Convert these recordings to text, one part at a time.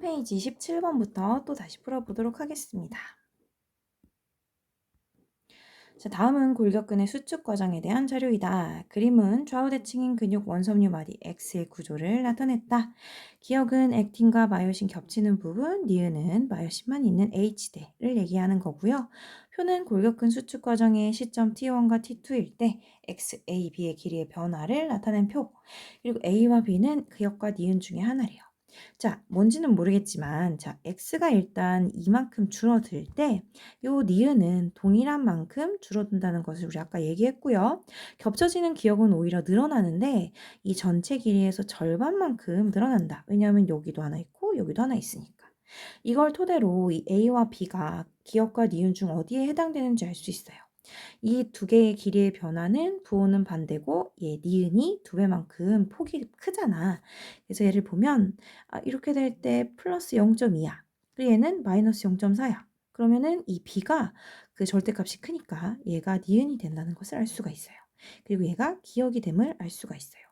페이지 17번부터 또 다시 풀어보도록 하겠습니다. 자, 다음은 골격근의 수축 과정에 대한 자료이다. 그림은 좌우 대칭인 근육 원섬유 마디 X의 구조를 나타냈다. 기억은 액틴과 마요신 겹치는 부분, 니은은 마요신만 있는 H대를 얘기하는 거고요. 표는 골격근 수축 과정의 시점 T1과 T2일 때 X, A, B의 길이의 변화를 나타낸 표. 그리고 A와 B는 기억과 니은 중에 하나래요. 자, 뭔지는 모르겠지만, 자, x가 일단 이만큼 줄어들 때, 요 니은은 동일한 만큼 줄어든다는 것을 우리 아까 얘기했고요. 겹쳐지는 기억은 오히려 늘어나는데, 이 전체 길이에서 절반만큼 늘어난다. 왜냐하면 여기도 하나 있고, 여기도 하나 있으니까. 이걸 토대로 이 A와 B가 기억과 니은 중 어디에 해당되는지 알 수 있어요. 이 두 개의 길이의 변화는 부호는 반대고 얘 니은이 두 배만큼 폭이 크잖아. 그래서 얘를 보면 아, 이렇게 될 때 플러스 0.2야. 그리고 얘는 마이너스 0.4야. 그러면은 이 b가 그 절대값이 크니까 얘가 니은이 된다는 것을 알 수가 있어요. 그리고 얘가 기억이 됨을 알 수가 있어요.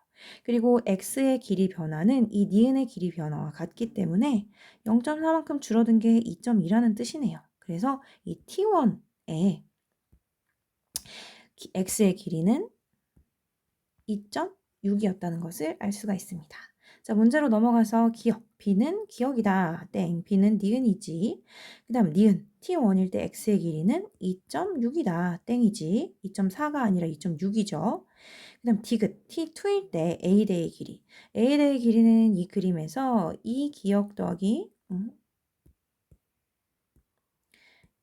그리고 x의 길이 변화는 이 니은의 길이 변화와 같기 때문에 0.4만큼 줄어든 게 2.2라는 뜻이네요. 그래서 이 t1에 x의 길이는 2.6이었다는 것을 알 수가 있습니다. 자, 문제로 넘어가서 기억. b는 기억이다. 땡. b는 니은이지. 그 다음 니은. t1일 때 x의 길이는 2.6이다. 땡이지. 2.4가 아니라 2.6이죠. 그 다음 디귿. t2일 때 a대의 길이. a대의 길이는 이 그림에서 이 기억 더하기 음,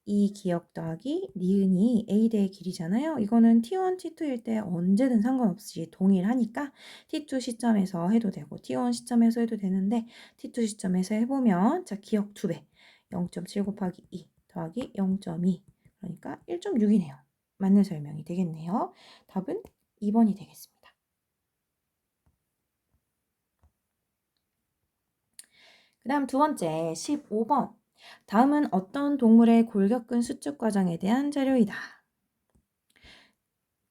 이 기억 더하기 니은이 A대의 길이잖아요. 이거는 T1, T2일 때 언제든 상관없이 동일하니까 T2 시점에서 해도 되고 T1 시점에서 해도 되는데 T2 시점에서 해보면 자 기억 2배 0.7 곱하기 2 더하기 0.2 그러니까 1.6이네요. 맞는 설명이 되겠네요. 답은 2번이 되겠습니다. 그 다음 두 번째 15번 다음은 어떤 동물의 골격근 수축 과정에 대한 자료이다.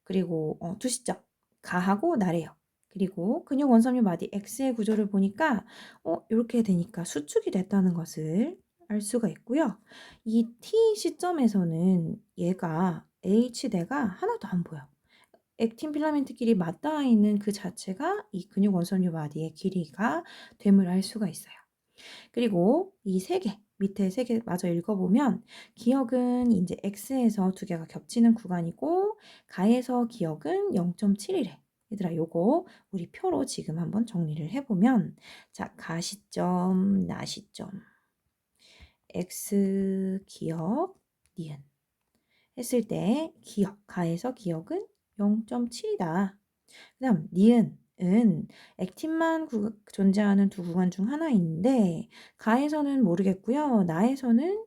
그리고 어, 두 시점 가하고 나래요. 그리고 근육 원섬유 마디 X의 구조를 보니까 어, 이렇게 되니까 수축이 됐다는 것을 알 수가 있고요. 이 T 시점에서는 얘가 H대가 하나도 안 보여. 액틴 필라멘트끼리 맞닿아 있는 그 자체가 이 근육 원섬유 마디의 길이가 됨을 알 수가 있어요. 그리고 이 세 개, 밑에 세 개 마저 읽어보면 기억은 이제 x에서 두 개가 겹치는 구간이고 가에서 기억은 0.7이래. 얘들아 요거 우리 표로 지금 한번 정리를 해보면 자 가시점 나시점 x 기억 니은 했을 때 기억 가에서 기억은 0.7이다. 그 다음 니은 은 액틴만 구, 존재하는 두 구간 중 하나인데 가에서는 모르겠고요. 나에서는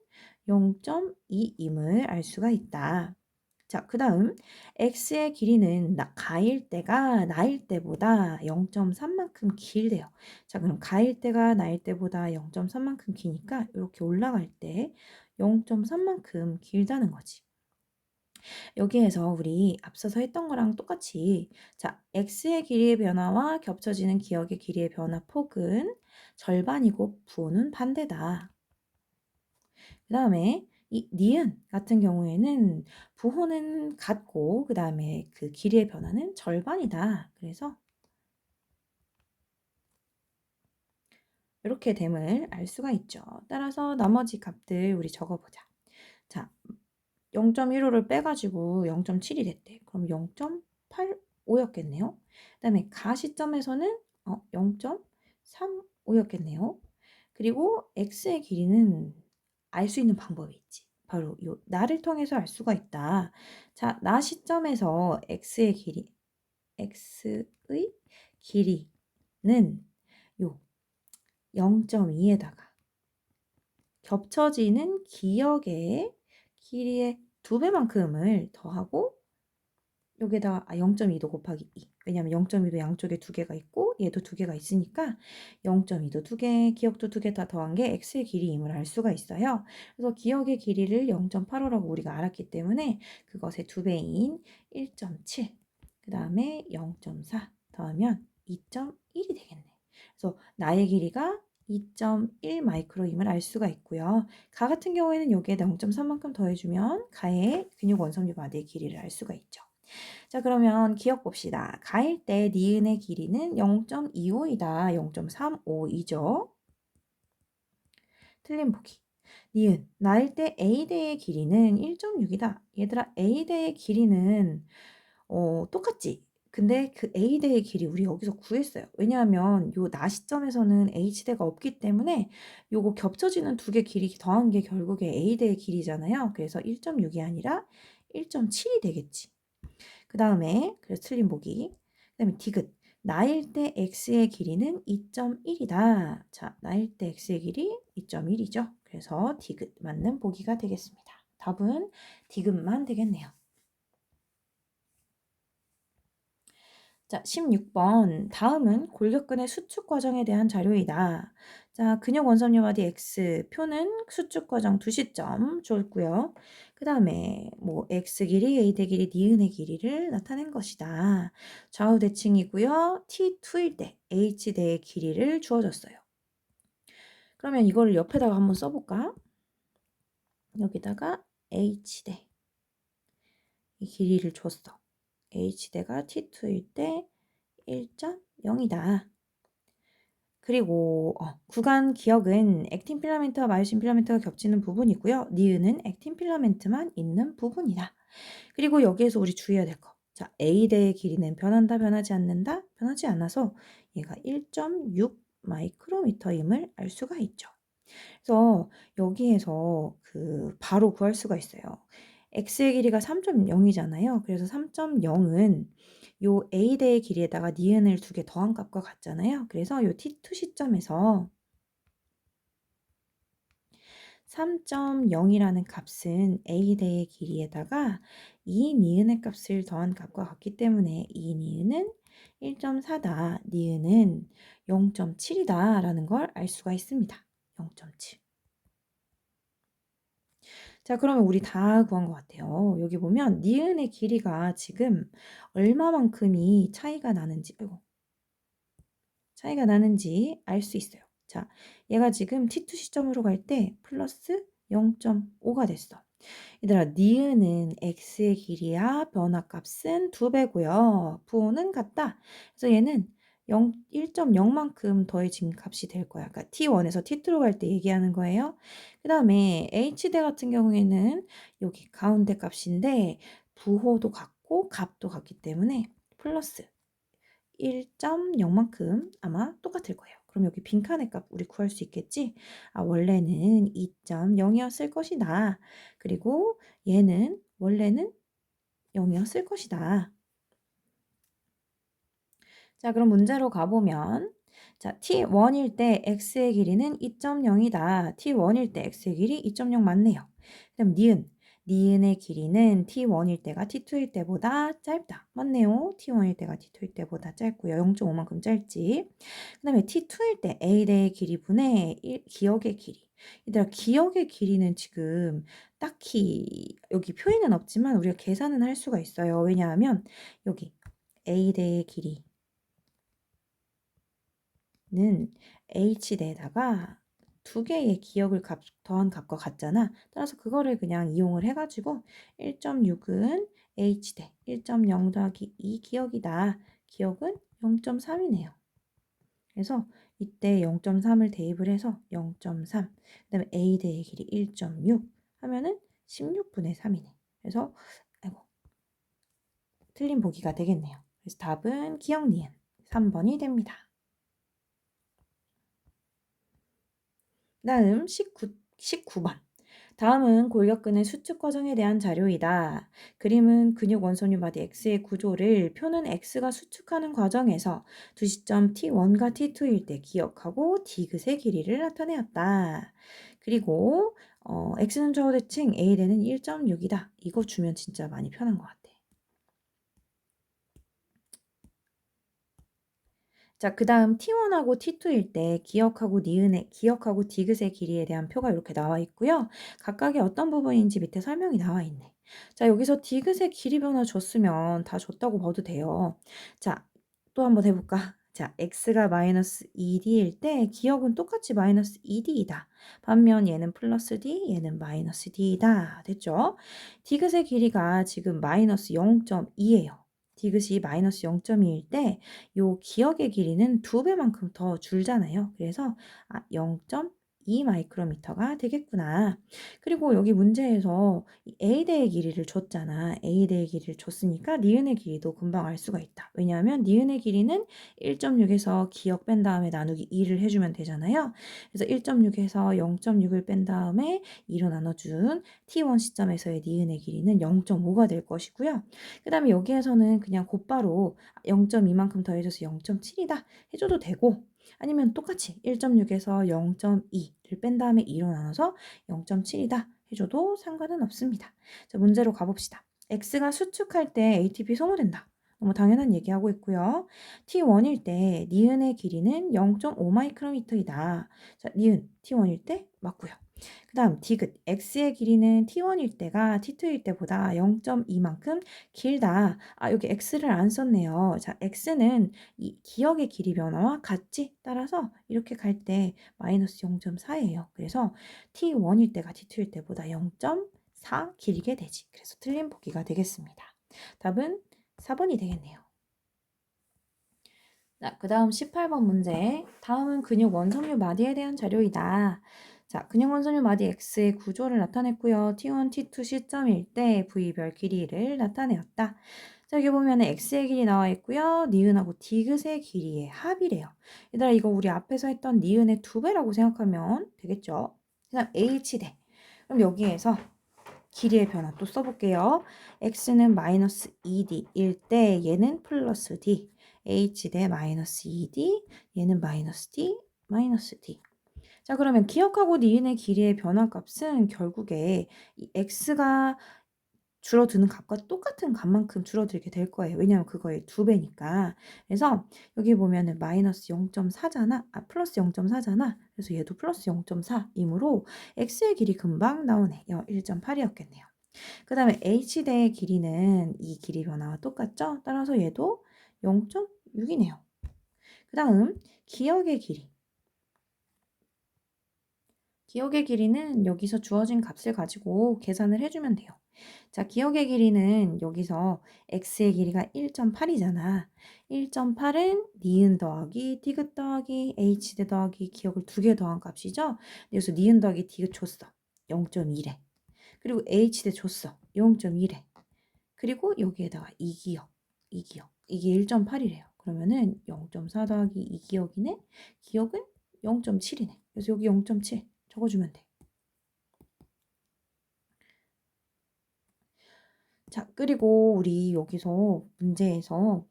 0.2임을 알 수가 있다. 자, 그 다음 x의 길이는 나, 가일 때가 나일 때보다 0.3만큼 길대요. 자, 그럼 가일 때가 나일 때보다 0.3만큼 기니까 이렇게 올라갈 때 0.3만큼 길다는 거지. 여기에서 우리 앞서서 했던 거랑 똑같이 자, x의 길이의 변화와 겹쳐지는 기억의 길이의 변화 폭은 절반이고 부호는 반대다. 그 다음에 이 니은 같은 경우에는 부호는 같고 그 다음에 그 길이의 변화는 절반이다. 그래서 이렇게 됨을 알 수가 있죠. 따라서 나머지 값들 우리 적어보자. 자, 0.15를 빼가지고 0.7이 됐대. 그럼 0.85였겠네요. 그 다음에 가 시점에서는 어, 0.35였겠네요. 그리고 x의 길이는 알 수 있는 방법이 있지. 바로 요 나를 통해서 알 수가 있다. 자, 나 시점에서 x의 길이 x의 길이는 요 0.2에다가 겹쳐지는 기억의 길이의 두 배만큼을 더하고 여기에다가 아, 0.2도 곱하기 2 왜냐면 0.2도 양쪽에 두 개가 있고 얘도 두 개가 있으니까 0.2도 두 개, 기억도 두 개 다 더한 게 x의 길이임을 알 수가 있어요. 그래서 기억의 길이를 0.85라고 우리가 알았기 때문에 그것의 두 배인 1.7, 그 다음에 0.4 더하면 2.1이 되겠네. 그래서 나의 길이가 2.1 마이크로임을 알 수가 있고요. 가 같은 경우에는 여기에다 0.3만큼 더해주면 가의 근육 원섬유 마디의 길이를 알 수가 있죠. 자 그러면 기억 봅시다. 가일 때 니은의 길이는 0.25이다. 0.35이죠. 틀린 보기. 니은 나일 때 A대의 길이는 1.6이다. 얘들아 A대의 길이는 어, 똑같지? 근데 그 A대의 길이 우리 여기서 구했어요. 왜냐하면 요 나 시점에서는 H대가 없기 때문에 요거 겹쳐지는 두 개 길이 더한 게 결국에 A대의 길이잖아요. 그래서 1.6이 아니라 1.7이 되겠지. 그 다음에 그래서 틀린 보기. 그 다음에 디귿. 나일 때 x의 길이는 2.1이다. 자, 나일 때 x의 길이 2.1이죠. 그래서 디귿 맞는 보기가 되겠습니다. 답은 디귿만 되겠네요. 자, 16번. 다음은 골격근의 수축 과정에 대한 자료이다. 자, 근육 원섬유 마디 X 표는 수축 과정 두 시점 줬고요. 그 다음에 뭐 X 길이, A 대 길이, 니은의 길이를 나타낸 것이다. 좌우 대칭이고요. T2일 때 H 대의 길이를 주어졌어요. 그러면 이걸 옆에다가 한번 써볼까? 여기다가 H대 이 길이를 줬어. H대가 T2일 때 1.0이다. 그리고 어, 구간 기억은 액틴 필라멘트와 마이오신 필라멘트가 겹치는 부분이고요. 니은은 액틴 필라멘트만 있는 부분이다. 그리고 여기에서 우리 주의해야 될 거. 자, A대의 길이는 변한다, 변하지 않는다? 변하지 않아서 얘가 1.6 마이크로미터임을 알 수가 있죠. 그래서 여기에서 그 바로 구할 수가 있어요. X의 길이가 3.0이잖아요. 그래서 3.0은 요 a대의 길이에다가 니은을 두 개 더한 값과 같잖아요. 그래서 요 t2 시점에서 3.0이라는 값은 a대의 길이에다가 이 니은의 값을 더한 값과 같기 때문에 이 니은은 1.4다, 니은은 0.7이다 라는 걸 알 수가 있습니다. 0.7. 자, 그러면 우리 다 구한 것 같아요. 여기 보면 니은의 길이가 지금 얼마만큼이 차이가 나는지, 아이고, 차이가 나는지 알 수 있어요. 자, 얘가 지금 T2 시점으로 갈 때 플러스 0.5가 됐어. 얘들아, 니은은 x의 길이야 변화값은 2배고요. 부호는 같다. 그래서 얘는 0, 1.0만큼 더해진 값이 될 거야. 그러니까 T1에서 T2로 갈 때 얘기하는 거예요. 그 다음에 H대 같은 경우에는 여기 가운데 값인데 부호도 같고 값도 같기 때문에 플러스 1.0만큼 아마 똑같을 거예요. 그럼 여기 빈칸의 값 우리 구할 수 있겠지? 아, 원래는 2.0이었을 것이다. 그리고 얘는 원래는 0이었을 것이다. 자, 그럼 문제로 가보면 자, t1일 때 x의 길이는 2.0이다. t1일 때 x의 길이 2.0 맞네요. 그럼 니은, 니은의 길이는 t1일 때가 t2일 때보다 짧다. 맞네요. t1일 때가 t2일 때보다 짧고요. 0.5만큼 짧지. 그 다음에 t2일 때 a의 길이 분의 1, 기억의 길이. 얘들아 기억의 길이는 지금 딱히 여기 표에는 없지만 우리가 계산은 할 수가 있어요. 왜냐하면 여기 a의 길이 는 h에다가 두 개의 기억을 값, 더한 값과 같잖아. 따라서 그거를 그냥 이용을 해가지고 1.6은 h대 1.0 더하기 2 기억이다. 기억은 0.3이네요. 그래서 이때 0.3을 대입을 해서 0.3, 그 다음에 a대의 길이 1.6 하면은 16분의 3이네. 그래서 아이고 틀린 보기가 되겠네요. 그래서 답은 기억 니은 3번이 됩니다. 다음 19, 19번. 다음은 골격근의 수축 과정에 대한 자료이다. 그림은 근육 원선유 마디 X의 구조를 표는 X가 수축하는 과정에서 두 시점 T1과 T2일 때 기억하고 디귿의 길이를 나타내었다. 그리고 어, X는 좌우대칭 A대는 1.6이다. 이거 주면 진짜 많이 편한 것 같아. 자, 그 다음 T1하고 T2일 때 기억하고 니은의, 기억하고 디귿의 길이에 대한 표가 이렇게 나와 있고요. 각각의 어떤 부분인지 밑에 설명이 나와 있네. 자, 여기서 디귿의 길이 변화 줬으면 다 줬다고 봐도 돼요. 자, 또 한번 해 볼까? 자, x가 마이너스 2d일 때 기억은 똑같이 마이너스 2d이다. 반면 얘는 플러스 d, 얘는 마이너스 d이다. 됐죠? 디귿의 길이가 지금 마이너스 0.2예요. 디귿이 마이너스 0.2일 때 요 기억의 길이는 두 배만큼 더 줄잖아요. 그래서 아, 0.2 마이크로미터가 되겠구나. 그리고 여기 문제에서 이 A대의 길이를 줬잖아. A대의 길이를 줬으니까 니은의 길이도 금방 알 수가 있다. 왜냐하면 니은의 길이는 1.6에서 기억 뺀 다음에 나누기 2를 해주면 되잖아요. 그래서 1.6에서 0.6을 뺀 다음에 2로 나눠준 T1 시점에서의 니은의 길이는 0.5가 될 것이고요. 그 다음에 여기에서는 그냥 곧바로 0.2만큼 더해줘서 0.7이다 해줘도 되고 아니면 똑같이 1.6에서 0.2를 뺀 다음에 2로 나눠서 0.7이다 해줘도 상관은 없습니다. 자, 문제로 가봅시다. x가 수축할 때 ATP 소모된다. 너무 당연한 얘기하고 있고요. T1일 때 니은의 길이는 0.5 마이크로미터이다. 자, 니은 T1일 때 맞고요. 그 다음 디귿 x의 길이는 t1일 때가 t2일 때보다 0.2만큼 길다. 아 여기 x를 안 썼네요. 자 x는 이 기억의 길이 변화와 같지? 따라서 이렇게 갈 때 마이너스 0.4예요. 그래서 t1일 때가 t2일 때보다 0.4 길게 되지. 그래서 틀린 보기가 되겠습니다. 답은 4번이 되겠네요. 자, 그 다음 18번 문제. 다음은 근육 원섬유 마디에 대한 자료이다. 자, 근육 원선유 마디 X의 구조를 나타냈고요. T1, T2 시점일 때 V별 길이를 나타내었다. 자, 여기 보면 X의 길이 나와 있고요. 니은하고 디귿의 길이의 합이래요. 얘들아, 이거 우리 앞에서 했던 니은의 두 배라고 생각하면 되겠죠? 그 다음 H대. 그럼 여기에서 길이의 변화 또 써볼게요. X는 마이너스 2D일 때 얘는 플러스 D. H대 마이너스 2D, 얘는 마이너스 D, 마이너스 D. 자, 그러면 기억하고 니은의 길이의 변화값은 결국에 이 x가 줄어드는 값과 똑같은 값만큼 줄어들게 될 거예요. 왜냐하면 그거의 두 배니까. 그래서 여기 보면은 마이너스 0.4잖아. 아, 플러스 0.4잖아. 그래서 얘도 플러스 0.4이므로 x의 길이 금방 나오네. 1.8이었겠네요. 그 다음에 h대의 길이는 이 길이 변화와 똑같죠? 따라서 얘도 0.6이네요. 그 다음 기억의 길이. 기억의 길이는 여기서 주어진 값을 가지고 계산을 해주면 돼요. 자, 기억의 길이는 여기서 x의 길이가 1.8이잖아. 1.8은 니은 더하기 디귿 더하기 h대 더하기 기억을 두 개 더한 값이죠. 여기서 니은 더하기 디귿 줬어. 0.1에. 그리고 h대 줬어. 0.1에. 그리고 여기에다가 이 기억, 이 기억. 이게 1.8이래요. 그러면은 0.4 더하기 2기억이네. 기억은 0.7이네. 그래서 여기 0.7. 적어주면 돼. 자, 그리고 우리 여기서 문제에서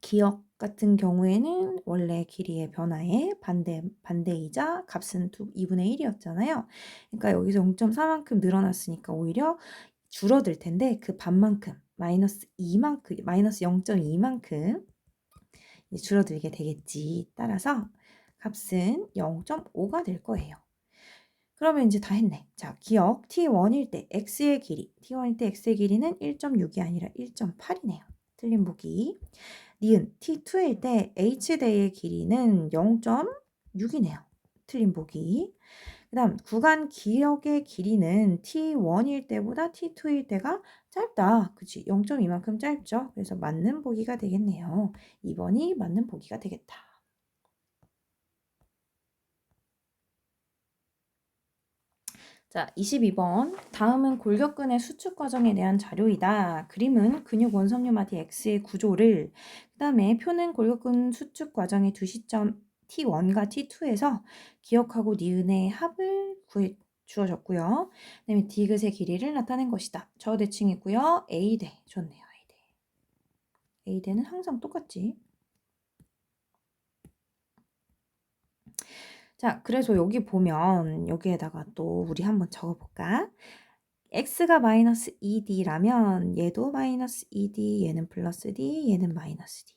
기억 같은 경우에는 원래 길이의 변화의 반대, 반대이자 값은 2분의 1이었잖아요. 그러니까 여기서 0.4만큼 늘어났으니까 오히려 줄어들 텐데 그 반만큼, 마이너스 2만큼, 마이너스 0.2만큼 줄어들게 되겠지. 따라서 값은 0.5가 될 거예요. 그러면 이제 다 했네. 자, 기억 t1일 때 x의 길이, t1일 때 x의 길이는 1.6이 아니라 1.8이네요. 틀린 보기. 니은 t2일 때 h대의 길이는 0.6이네요. 틀린 보기. 그 다음 구간 기억의 길이는 t1일 때보다 t2일 때가 짧다. 그치? 0.2만큼 짧죠? 그래서 맞는 보기가 되겠네요. 2번이 맞는 보기가 되겠다. 자, 22번. 다음은 골격근의 수축 과정에 대한 자료이다. 그림은 근육 원섬유 마디 X의 구조를, 그 다음에 표는 골격근 수축 과정의 두 시점 T1과 T2에서 기억하고 니은의 합을 구해 주어졌고요. 그 다음에 디귿의 길이를 나타낸 것이다. 저 대칭이고요. A대. 좋네요. A대. A대는 항상 똑같지. 자, 그래서 여기 보면 여기에다가 또 우리 한번 적어볼까? x가 마이너스 2d라면 얘도 마이너스 2d, 얘는 플러스 d, 얘는 마이너스 d.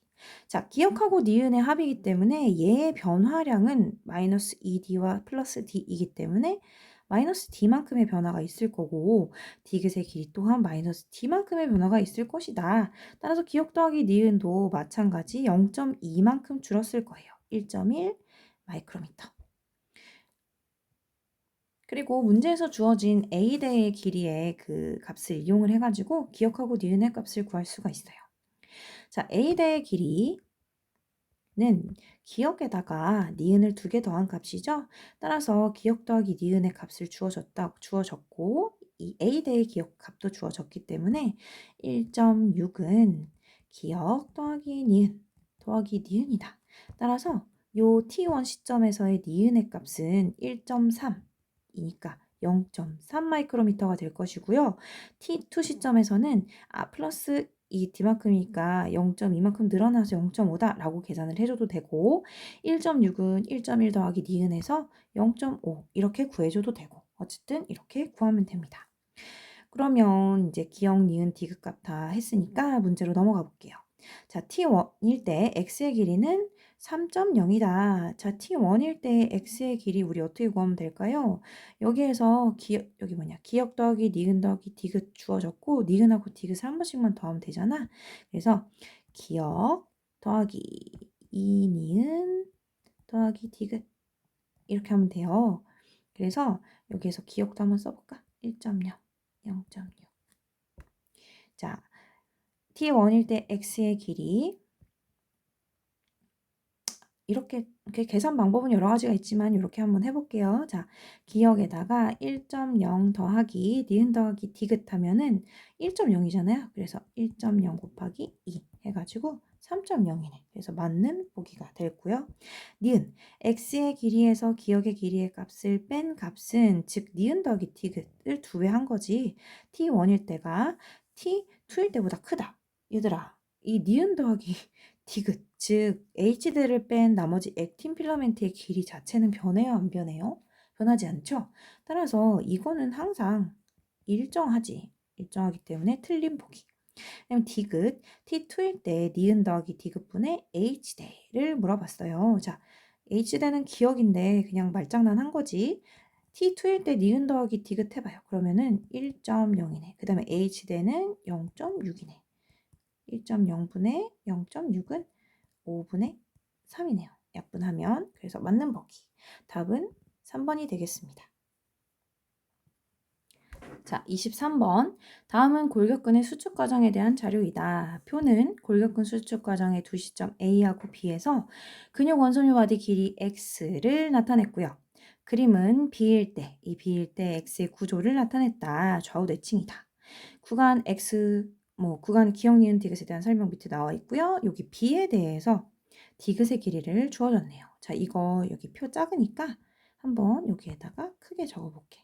자, 기억하고 니은의 합이기 때문에 얘의 변화량은 마이너스 2d와 플러스 d이기 때문에 마이너스 d만큼의 변화가 있을 거고 디귿의 길이 또한 마이너스 d만큼의 변화가 있을 것이다. 따라서 기억 더하기 니은도 마찬가지 0.2만큼 줄었을 거예요. 1.1 마이크로미터. 그리고 문제에서 주어진 a대의 길이의 그 값을 이용을 해가지고 기억하고 니은의 값을 구할 수가 있어요. 자, a대의 길이는 기억에다가 니은을 두 개 더한 값이죠. 따라서 기억 더하기 니은의 값을 주어졌다, 주어졌고 이 a대의 기억 값도 주어졌기 때문에 1.6은 기억 더하기 니은 더하기 니은이다. 따라서 요 t1 시점에서의 니은의 값은 1.3 이니까 0.3 마이크로미터가 될 것이고요. T2 시점에서는 아 플러스 이 D만큼이니까 0.2만큼 늘어나서 0.5다 라고 계산을 해줘도 되고 1.6은 1.1 더하기 니은에서 0.5 이렇게 구해줘도 되고 어쨌든 이렇게 구하면 됩니다. 그러면 이제 기억, 니은, 디귿 값 다 했으니까 문제로 넘어가 볼게요. 자, T1일 때 x의 길이는 3.0이다. 자, T1일 때 x의 길이 우리 어떻게 구하면 될까요? 여기에서 기억, 여기 뭐냐, 기억 더하기 니은 더하기 디귿 주어졌고 니은하고 디귿을 한 번씩만 더하면 되잖아. 그래서 기억 더하기 이 니은 더하기 디귿 이렇게 하면 돼요. 그래서 여기에서 기억도 한번 써볼까? 1.0, 0.6. 자, t1일 때 x의 길이 이렇게, 이렇게 계산 방법은 여러 가지가 있지만 이렇게 한번 해볼게요. 자, 기억에다가 1.0 더하기 니은 더하기 디귿 하면은 1.0이잖아요. 그래서 1.0 곱하기 2 해가지고 3.0이네. 그래서 맞는 보기가 됐고요. 니은 x의 길이에서 기억의 길이의 값을 뺀 값은 즉 니은 더하기 디귿을 두 배 한 거지. t1일 때가 t2일 때보다 크다. 얘들아, 이 니은 더하기 디귿, 즉 HD를 뺀 나머지 액틴 필라멘트의 길이 자체는 변해요, 안 변해요? 변하지 않죠? 따라서 이거는 항상 일정하지. 일정하기 때문에 틀린 보기. 그다음 디귿, T2일 때 니은 더하기 디귿분의 H대를 물어봤어요. 자, H대는 기억인데 그냥 말장난 한 거지. T2일 때 니은 더하기 디귿 해봐요. 그러면은 1.0이네. 그 다음에 H대는 0.6이네. 1.0분의 0.6은 5분의 3이네요. 약분하면 그래서 맞는 보기. 답은 3번이 되겠습니다. 자, 23번. 다음은 골격근의 수축 과정에 대한 자료이다. 표는 골격근 수축 과정의 두 시점 A하고 B에서 근육 원소유 바디 길이 X를 나타냈고요. 그림은 B일 때, 이 B일 때 X의 구조를 나타냈다. 좌우 대칭이다. 구간 X 뭐 구간 기억 니은 디귿에 대한 설명 밑에 나와 있고요. 여기 B에 대해서 디귿의 길이를 주어졌네요. 자, 이거 여기 표 작으니까 한번 여기에다가 크게 적어 볼게.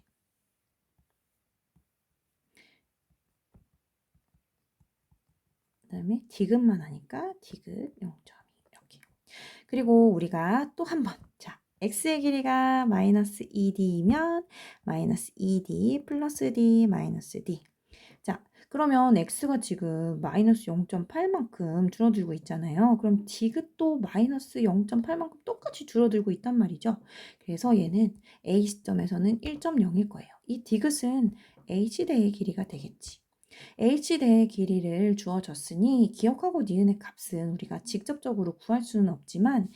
그다음에 디귿만 하니까 디귿 0.2 이렇게. 그리고 우리가 또 한 번. 자, x의 길이가 마이너스 2d이면 마이너스 2d 플러스 d 마이너스 d. 자, 그러면 x가 지금 마이너스 0.8만큼 줄어들고 있잖아요. 그럼 디귿도 마이너스 0.8만큼 똑같이 줄어들고 있단 말이죠. 그래서 얘는 a 시점에서는 1.0일 거예요. 이 디귿은 h대의 길이가 되겠지. h대의 길이를 주어졌으니 기억하고 니은의 값은 우리가 직접적으로 구할 수는 없지만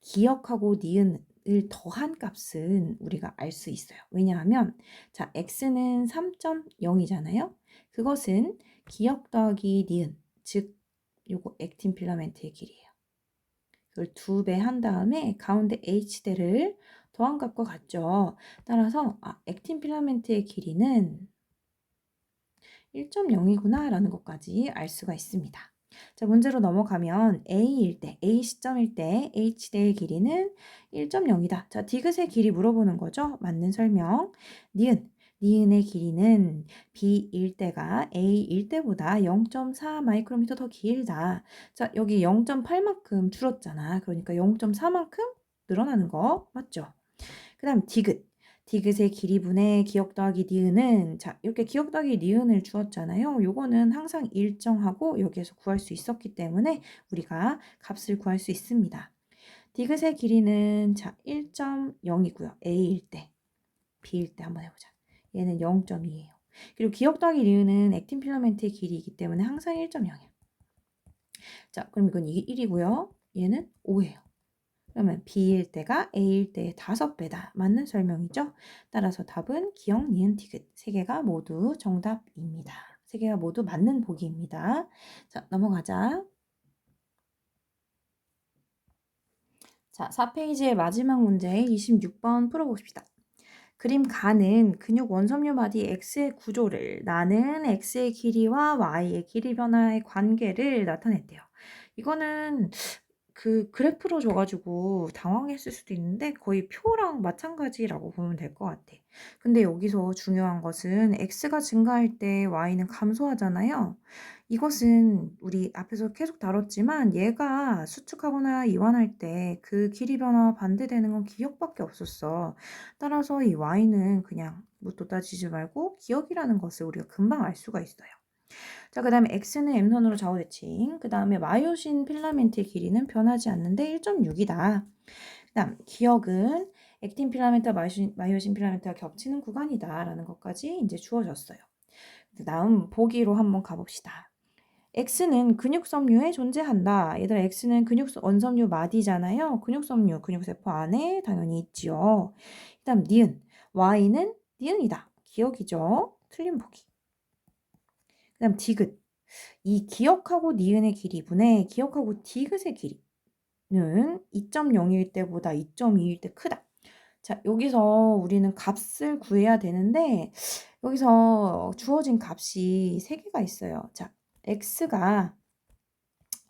기억하고 니은 을 더한 값은 우리가 알 수 있어요. 왜냐하면 자 x는 3.0이잖아요. 그것은 기억 더하기 니은, 즉 요거 액틴 필라멘트의 길이에요. 그걸 두 배 한 다음에 가운데 h대를 더한 값과 같죠. 따라서 아, 액틴 필라멘트의 길이는 1.0이구나 라는 것까지 알 수가 있습니다. 자, 문제로 넘어가면 A일 때, A 시점일 때 H대의 길이는 1.0이다. 자, 디귿의 길이 물어보는 거죠. 맞는 설명. 니은, 니은의 길이는 B일 때가 A일 때보다 0.4 마이크로미터 더 길다. 자, 여기 0.8만큼 줄었잖아. 그러니까 0.4만큼 늘어나는 거 맞죠? 그 다음 디귿. 디귿의 길이분의 기억 더하기 니은은 자 이렇게 기억 더하기 니은을 주었잖아요. 요거는 항상 일정하고 여기에서 구할 수 있었기 때문에 우리가 값을 구할 수 있습니다. 디귿의 길이는 자 1.0이고요. A일 때. B일 때 한번 해보자. 얘는 0.2예요. 그리고 기억 더하기 리은은 액틴 필라멘트의 길이이기 때문에 항상 1.0이야. 자, 그럼 이건 이게 1이고요. 얘는 5예요. 그러면 B일 때가 A일 때의 5배다. 맞는 설명이죠? 따라서 답은 기억, 니은, 디귿 세 개가 모두 정답입니다. 세 개가 모두 맞는 보기입니다. 자, 넘어가자. 자, 4페이지의 마지막 문제 26번 풀어봅시다. 그림 가는 근육 원섬유 마디 X의 구조를 나는 X의 길이와 Y의 길이 변화의 관계를 나타냈대요. 이거는 그 그래프로 줘가지고 당황했을 수도 있는데 거의 표랑 마찬가지라고 보면 될 것 같아. 근데 여기서 중요한 것은 x가 증가할 때 y는 감소하잖아요. 이것은 우리 앞에서 계속 다뤘지만 얘가 수축하거나 이완할 때 그 길이 변화와 반대되는 건 기억밖에 없었어. 따라서 이 y는 그냥 뭣도 따지지 말고 기억이라는 것을 우리가 금방 알 수가 있어요. 자, 그 다음에 X는 M선으로 좌우 대칭. 그 다음에 마요신 필라멘트의 길이는 변하지 않는데 1.6이다. 그 다음, 기억은 액틴 필라멘트와 마요신, 마요신 필라멘트가 겹치는 구간이다. 라는 것까지 이제 주어졌어요. 그 다음, 보기로 한번 가봅시다. X는 근육섬유에 존재한다. 얘들아, X는 근육 원섬유 마디잖아요. 근육섬유, 근육세포 안에 당연히 있지요. 그 다음, 니은. Y는 니은이다. 기억이죠. 틀린 보기. 그 다음 디귿. 이 기억하고 니은의 길이 분의 기억하고 디귿의 길이는 2.0일 때보다 2.2일 때 크다. 자, 여기서 우리는 값을 구해야 되는데 여기서 주어진 값이 3개가 있어요. 자, x가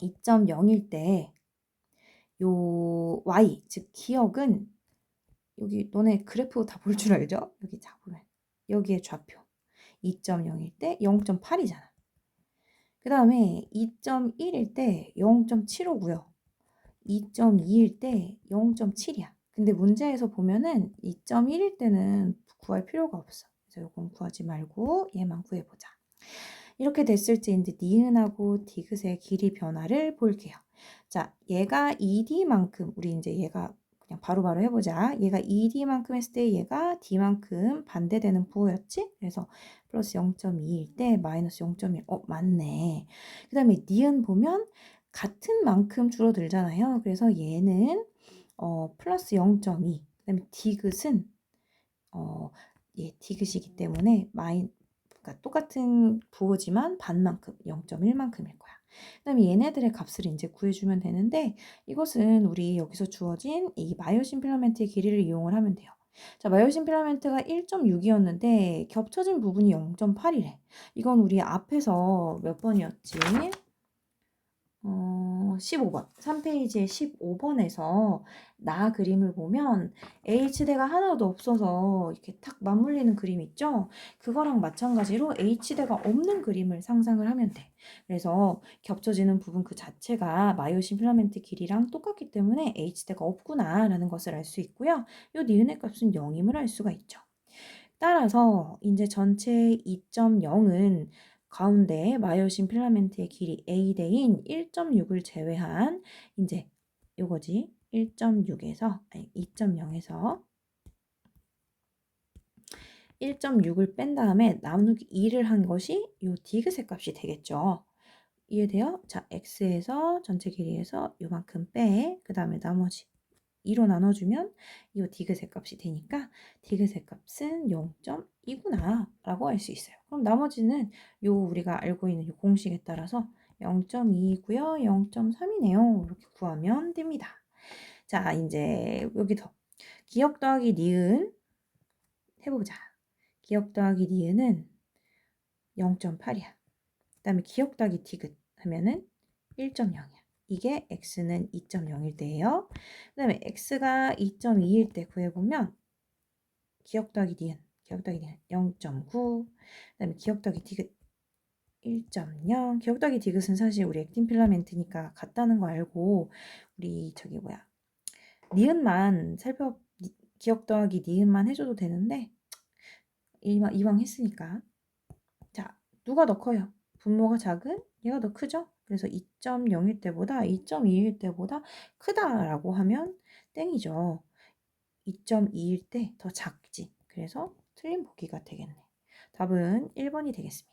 2.0일 때 요 y, 즉 기억은 여기 너네 그래프 다 볼 줄 알죠? 여기 자 보면 여기에 좌표 2.0일 때 0.8이잖아. 그 다음에 2.1일 때 0.75고요. 2.2일 때 0.7이야. 근데 문제에서 보면은 2.1일 때는 구할 필요가 없어. 그래서 이건 구하지 말고 얘만 구해보자. 이렇게 됐을 때 이제 니은하고 디귿의 길이 변화를 볼게요. 자, 얘가 2D만큼 우리 이제 얘가 그냥 바로바로 바로 해보자. 얘가 2D만큼 했을 때 얘가 D만큼 반대되는 부호였지? 그래서 플러스 0.2일 때 마이너스 0.1. 어, 맞네. 그 다음에 니은 보면 같은 만큼 줄어들잖아요. 그래서 얘는 어, 플러스 0.2. 그 다음에 디귿은 어, 예, 디귿이기 때문에 마이 그러니까 똑같은 부호지만 반만큼 0.1만큼일 거야. 그 다음에 얘네들의 값을 이제 구해주면 되는데 이것은 우리 여기서 주어진 이 마이오신 필라멘트의 길이를 이용을 하면 돼요. 자, 마이오신 필라멘트가 1.6이었는데 겹쳐진 부분이 0.8이래. 이건 우리 앞에서 몇 번이었지? 어, 15번. 3페이지에 15번에서 나 그림을 보면 H대가 하나도 없어서 이렇게 탁 맞물리는 그림 있죠? 그거랑 마찬가지로 H대가 없는 그림을 상상을 하면 돼. 그래서 겹쳐지는 부분 그 자체가 마이오신 필라멘트 길이랑 똑같기 때문에 H대가 없구나 라는 것을 알 수 있고요. 요 니은의 값은 0임을 알 수가 있죠. 따라서 이제 전체 2.0은 가운데 마이오신 필라멘트의 길이 A대인 1.6을 제외한 이제 요거지 1.6에서 아니 2.0에서 1.6을 뺀 다음에 나누기 2를 한 것이 요 디귿의 값이 되겠죠. 이해돼요? 자, x에서 전체 길이에서 요만큼 빼. 그 다음에 나머지 2로 나눠주면 이 디귿의 값이 되니까 디귿의 값은 0.2구나 라고 할수 있어요. 그럼 나머지는 요 우리가 알고 있는 요 공식에 따라서 0.2고요. 0.3이네요. 이렇게 구하면 됩니다. 자, 이제 여기서 기억 더하기 니은 해보자. 기억 더하기 니은은 0.8이야. 그 다음에 기억 더하기 디귿 하면은 1.0이야. 이게 x는 2.0일 때예요. 그 다음에 x가 2.2일 때 구해보면 기억 더하기 니은, 기억 더하기 니은 0.9, 그 다음에 기억 더하기 디귿 1.0, 기억 더하기 디귿은 사실 우리 액틴 필라멘트니까 같다는 거 알고 우리 저기 뭐야 니은만 살펴 기억 더하기 니은만 해줘도 되는데 이왕, 이왕 했으니까 자 누가 더 커요? 분모가 작은 얘가 더 크죠? 그래서 2.0일 때보다 2.2일 때보다 크다라고 하면 땡이죠. 2.2일 때더 작지. 그래서 틀린 보기가 되겠네. 답은 1번이 되겠습니다.